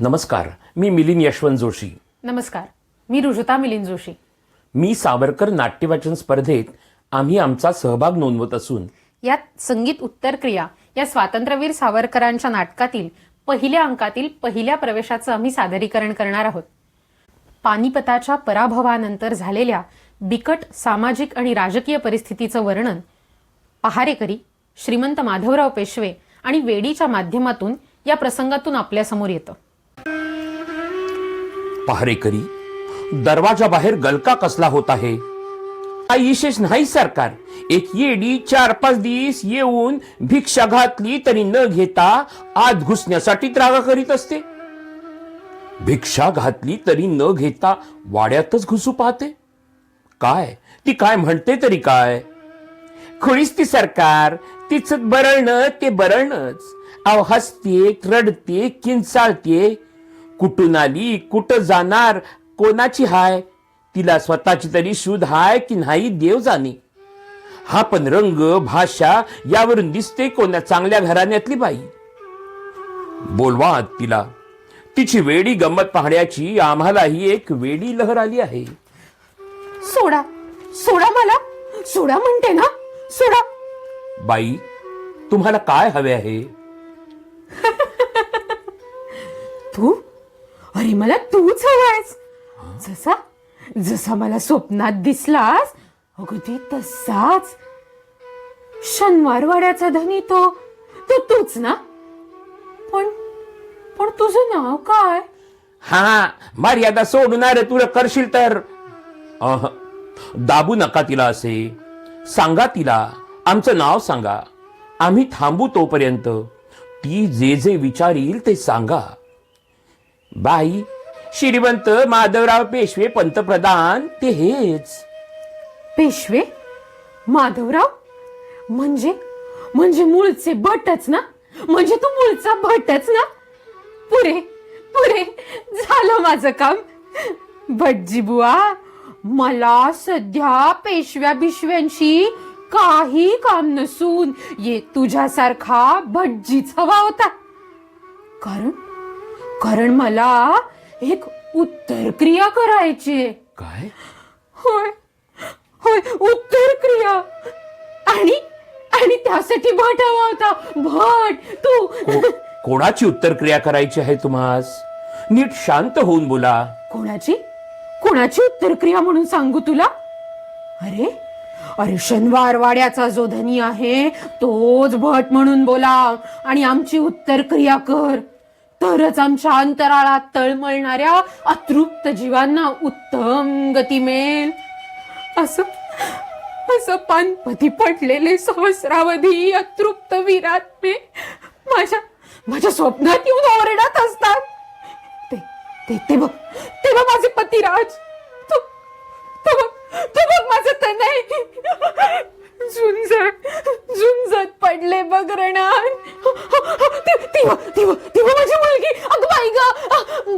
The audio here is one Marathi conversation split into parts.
नमस्कार मी मिलिंद यशवंत जोशी. नमस्कार मी रुजुता मिलिंद जोशी. मी सावरकर नाट्यवाचन स्पर्धेत आम्ही आमचा सहभाग नोंदवत असून यात संगीत उत्तर क्रिया या स्वातंत्र्यवीर सावरकरांच्या नाटकातील पहिल्या अंकातील पहिल्या प्रवेशाचं आम्ही सादरीकरण करणार आहोत. पानिपताच्या पराभवानंतर झालेल्या बिकट सामाजिक आणि राजकीय परिस्थितीचं वर्णन पहारेकरी श्रीमंत माधवराव पेशवे आणि वेडीच्या माध्यमातून या प्रसंगातून आपल्यासमोर येतं. पहारेकरी दरवाजा बाहेर गलका कसला होत आहे? काही विशेष नाही सरकार. एक येडी चार पाच दिवस येऊन भिक्षा घातली तरी न घेता आत घुसण्यासाठी त्रागा करीत असते. भिक्षा घातली तरी न घेता वाड्यातच घुसू पाहते. काय? ती काय म्हणते तरी काय? खुळीच ती सरकार. तिच बरळणं ते बरळणच. अव हसते रडते किंचाळते. कुठून आली कुठं जाणार कोणाची हाय? तिला स्वतःची तरी शुद्ध हाय की नाही देव जाणे. हा पण रंग भाषा यावरून दिसते कोणा चांगल्या घराण्यातली बाई. बोलवा तिला. तिची वेडी गंमत पाहण्याची आम्हालाही एक वेडी लहर आली आहे. सोडा सोडा मला. सोडा म्हणते ना. सोडा. बाई तुम्हाला काय हवे आहे? तू अरे मला तूच हवायस. जसा जसा मला स्वप्नात दिसलास अगदी तसाच. शनिवारवाड्याचा धनी तो तो तूच ना? पण पण तुझं नाव काय? हा मर्यादा सोडणार तुला करशील तर. अह, दाबू नका तिला असे. सांगा तिला आमचं नाव सांगा. आम्ही थांबू तोपर्यंत. ती जे जे विचारील ते सांगा. बाई श्रीमंत माधवराव पेशवे पंतप्रधान ते हेच. पेशवे? माधवराव? म्हणजे? म्हणजे मूळचे भटच ना? म्हणजे तू मूळचा भटच ना? पुरे पुरे झालं माझं काम. भटजी बुवा मला सध्या पेशव्या बिशव्यांशी काही काम नसून ये तुझ्यासारखा भटजीच हवा होता. कारण कारण मला एक उत्तर क्रिया करायची. काय? होय. होय उत्तर क्रिया आणि आणि त्यासाठी भट हवा होता. भट तू. को- कोणाची उत्तर क्रिया करायची आहे तुम्हास नीट शांत होऊन बोला. कोणाची? कोणाची उत्तर क्रिया म्हणून सांगू तुला? अरे अरे शनिवार वाड्याचा जो धनी आहे तोच भट म्हणून बोला. आणि आमची उत्तर क्रिया कर. तरच आमच्या अंतराळात तळमळणाऱ्या अतृप्त जीवांना उत्तम गती मिळेल. असं असं पानपती पडलेले सहस्रावधी अतृप्त विराट मे माझ्या माझ्या स्वप्नात येऊन ओरडत असतात. ते ते ते बघ ते बघ माझे पतिराज. तू तू बघ तू बघ माझं तनय. झुंजत झुंजत पडले बघ रणान. ती- ती माझी मुलगी अग बाई ग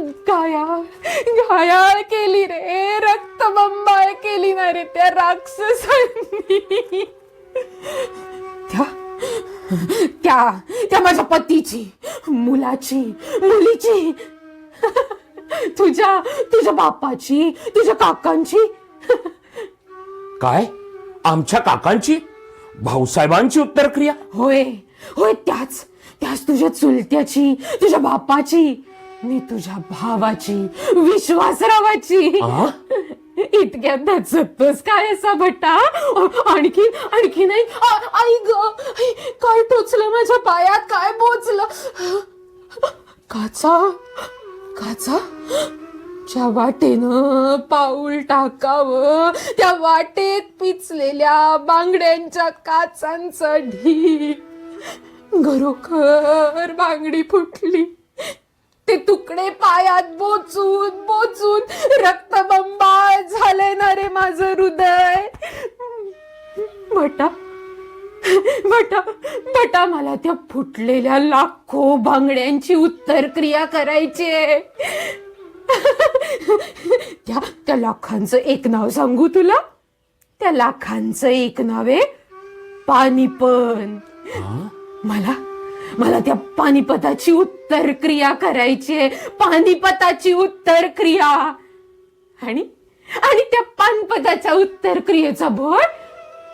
गायाळ गायाळ केली रे रक्त बंबाळ केली ना रे त्या राक्षसांनी. त्या त्या त्या माझ्या पतीची मुलाची मुलीची. तुझ्या तुझ्या बापाची तुझ्या काकांची. काय? आमच्या काकांची भाऊसाहेबांची उत्तर क्रिया होय होय त्याच त्याच तुझ्या चुलत्याची तुझ्या बापाची मी तुझ्या भावाची विश्वासरावाची. आ? इतक्यात दचकतोस काय असा भट्टा आणखी आणखी नाही? आई ग काय टोचलं माझ्या पायात? काय बोचलं काचा काचा ज्या वाटेनं पाऊल टाकावं. त्या वाटेत पिचलेल्या बांगड्यांच्या काचांचं ढी घरोखर बांगडी फुटली. ते तुकडे पायात बोचून बोचून रक्तबंबाळ झाले ना रे माझं हृदय. भटा भटा भटा मला त्या फुटलेल्या लाखो बांगड्यांची उत्तर क्रिया करायची आहे. त्या त्या लाखांचं एक नाव सांगू तुला? त्या लाखांचं एक नाव आहे पाणीपण. मला मला त्या पानिपताची उत्तर क्रिया करायची आहे. पानिपताची उत्तर क्रिया. आणि आणि त्या पानपदाचा उत्तर क्रियेचा भट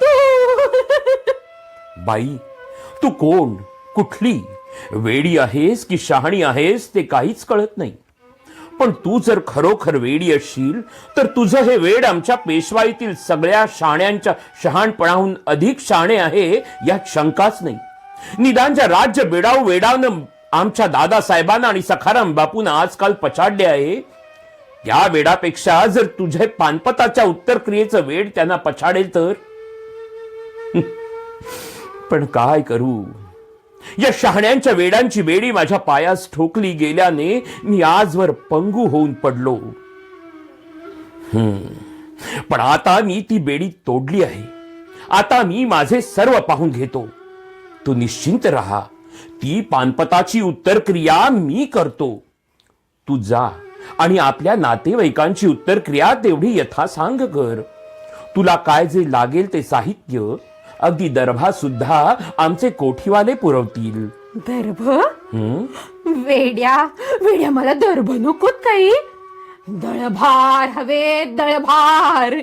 तू. बाई तू कोण? कुठली? वेडी आहेस की शहाणी आहेस ते काहीच कळत नाही. पण तू जर खरोखर वेडी असशील तर तुझं हे वेड आमच्या पेशवाईतील सगळ्या शाण्यांच्या शहाणपणाहून अधिक शाणे आहे यात शंकाच नाही. निदानच्या राज्य बेडाव वेडावनं आमच्या दादासाहेबांना आणि सखाराम बापून आजकाल पछाडले आहे. या वेडापेक्षा जर तुझे पानपताच्या उत्तर क्रियेचं वेड त्यांना पछाडेल तर? पण काय करू? या शहाण्यांच्या वेडांची वेडी माझ्या पायास ठोकली गेल्याने मी आजवर पंगू होऊन पडलो. हम्म. पण आता मी ती बेडी तोडली आहे. आता मी माझे सर्व पाहून घेतो. तू निश्चिंत राहा. ती पानपताची उत्तर क्रिया मी करतो. तू जा आणि आपल्या नातेवाईकांची उत्तर क्रिया तेवढी यथासांग कर. तुला काय जे लागेल ते साहित्य अगदी दर्भा सुद्धा आमचे कोठीवाले पुरवतील. दर्भ? वेड्या वेड्या मला दर्भ नकोत काही. दळभार हवे दळभार.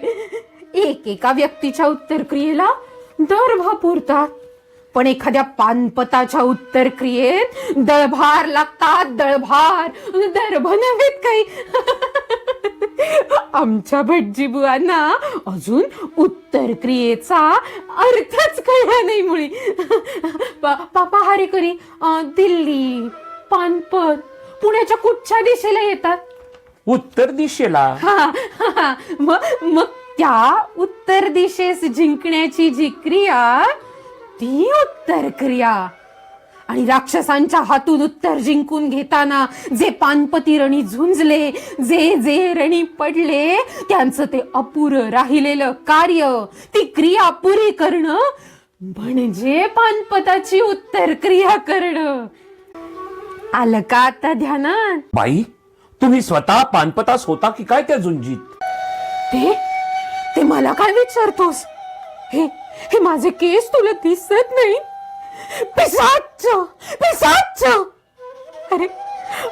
एकेका व्यक्तीच्या उत्तर क्रियेला दर्भ पुरतात. पण एखाद्या पानपताच्या उत्तर क्रियेत दळभार लागतात दळभार. दर्भ नव्हेत काही. आमच्या भटजी बुवांना अजून उत्तर क्रियेचा अर्थच कळला नाही मुळी. पहारेकरी अं, दिल्ली पानपत पुण्याच्या कुठच्या दिशेला येतात? उत्तर दिशेला? हा, हा, मग मग त्या उत्तर दिशेस जिंकण्याची जी क्रिया ती उत्तर क्रिया. आणि राक्षसांच्या हातून उत्तर जिंकून घेताना जे पानपती रणी झुंजले जे जे रणी पडले त्यांचं ते अपुरं राहिलेलं कार्य ती क्रिया पुरी करणं म्हणजे पानपताची उत्तर क्रिया करणं. आलं का आता ध्यानात? बाई तुम्ही स्वतः पानपतास होता की काय त्या झुंजीत? ते ते मला काय विचारतोस? हे हे माझे केस तुला दिसत नाही पिसाच पिसाच अरे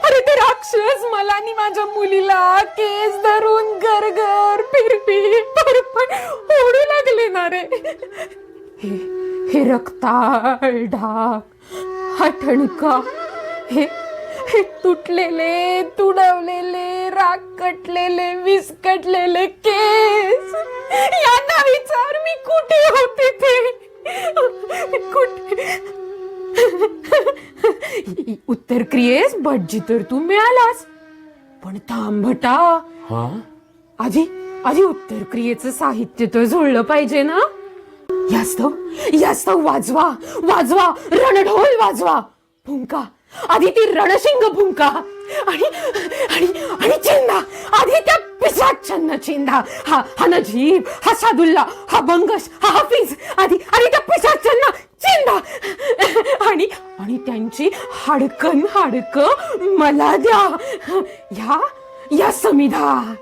अरे ते राक्षस मला आणि माझ्या मुलीला केस धरून घर घर फिरफिर परपण ओढू लागले ना रे. हे हे रक्ताळ ढाक हा ठणका हे हे तुटलेले तुडवलेले राकटलेले विस्कटलेले केस. यांना विचार मी कुठे होते ते? कुठे उत्तर क्रियेस भटजी तर तू मिळालास. पण थांबटा हा? आधी आधी उत्तर क्रियेचं साहित्य तर जुळलं पाहिजे ना? यास्तव यास्तव वाजवा वाजवा रणढोल वाजवा. फुंका. आधी ती रणशिंग फुंका. आणि आणि चिंधा हा हा नजीब हा सादुल्ला हा बंगस हा हाफिज आधी आणि त्या पिसाच्यांना चिंधा. आणि आणि त्यांची हाडकन हाडक मला द्या. या या समिधा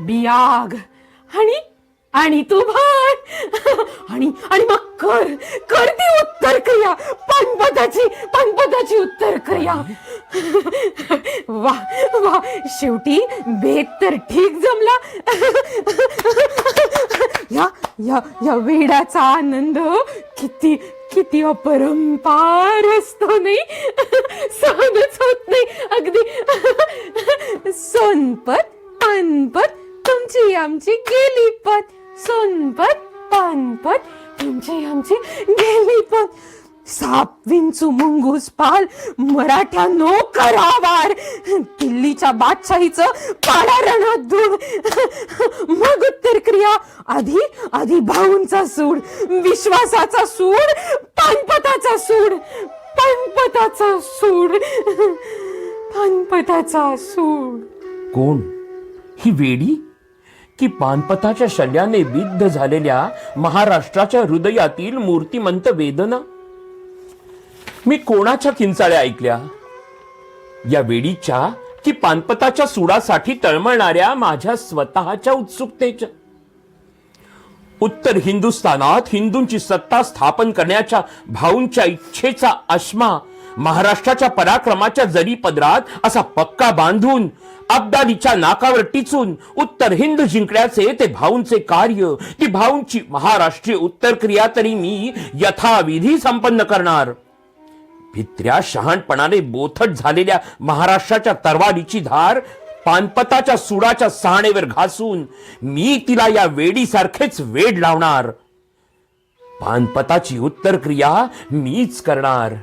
बियाग. आणि आणि तू भर आणि आणि मग कर कर ती उत्तर क्रिया पानपदाची पानपदाची उत्तर क्रिया वा वा शेवटी भेद तर ठीक जमला. या या या वेडाचा आनंद किती किती अपरंपार असतो नाही? सहनच होत नाही. अगदी. सोनपत पानपत तुमची आमची पण त्यांची आमची गेली पण साप विंचू मुंगूस पाल मराठा नो करावार दिल्लीच्या बादशाहीचं पाडा रणात मग उत्तर क्रिया आधी आधी भाऊंचा सूड विश्वासाचा सूड पानपताचा सूड. पानपताचा सूड. पानपताचा सूड. कोण? ही वेडी? की पानपथाच्या शल्याने बिद्ध झालेल्या महाराष्ट्राच्या हृदयातील मूर्तिमंत वेदना? मी कोणाच्या किंचाळ्या ऐकल्या? या वेडीच्या की पानपताच्या सुडासाठी तळमळणाऱ्या माझ्या स्वतःच्या उत्सुकतेच्या? उत्तर हिंदुस्थानात हिंदूंची सत्ता स्थापन करण्याच्या भाऊंच्या इच्छेचा आश्मा महाराष्ट्राच्या पराक्रमाच्या जरी पदरात असा पक्का बांधून अब्दालीच्या नाकावर टिचून उत्तर हिंद जिंकण्याचे ते भाऊंचे कार्य ती भाऊंची महाराष्ट्रीय उत्तर क्रिया तरी मी यथाविधी संपन्न करणार. भित्र्या शहाणपणाने बोथट झालेल्या महाराष्ट्राच्या तरवारीची धार पानपताच्या सुडाच्या सहाणेवर घासून मी तिला या वेडीसारखेच वेड लावणार. पानपताची उत्तर क्रिया मीच करणार.